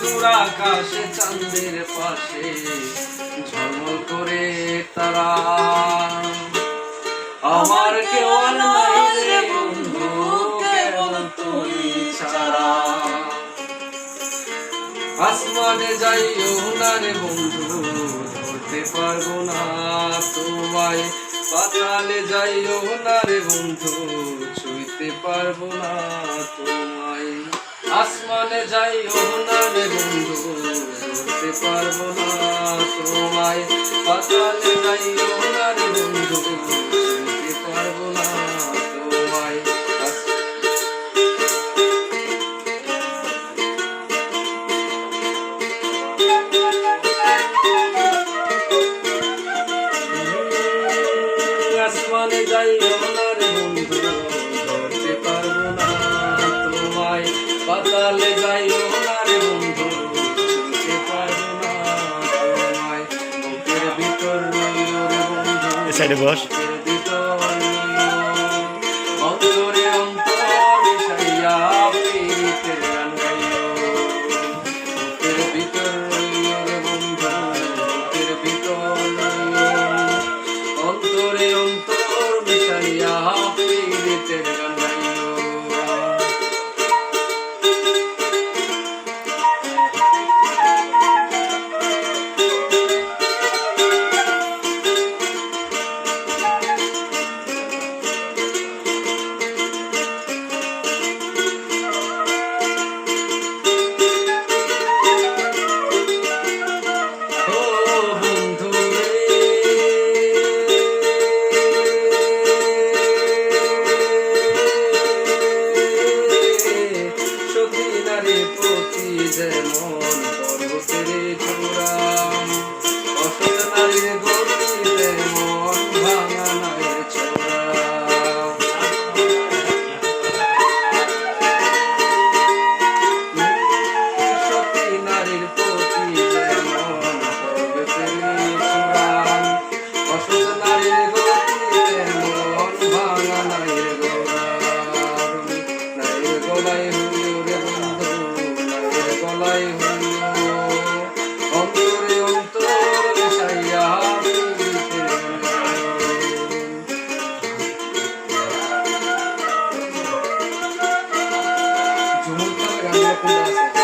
দূর আকাশে চাঁদের পাশে ঝলমল করে তারা। আমার কেউ নাই রে বন্ধু, কেবল তুমি ছাড়া। আসমানে যাইও না রে বন্ধু, ধরতে পারব না তোমায়। পাতালে যাইও না রে বন্ধু, ছুঁইতে পারব না তোমায়। আসমানে যাইও না বন্ধু ধরতে পারব না তোমায়। পাতালে যাইও না বন্ধু ছুঁইতে পারব না তোমায়। আসমানে যাইও না রে বন্ধু। পাতালে যাইও না রে বন্ধু ছুঁতে পারব না তোমায়। বুকের 嗯。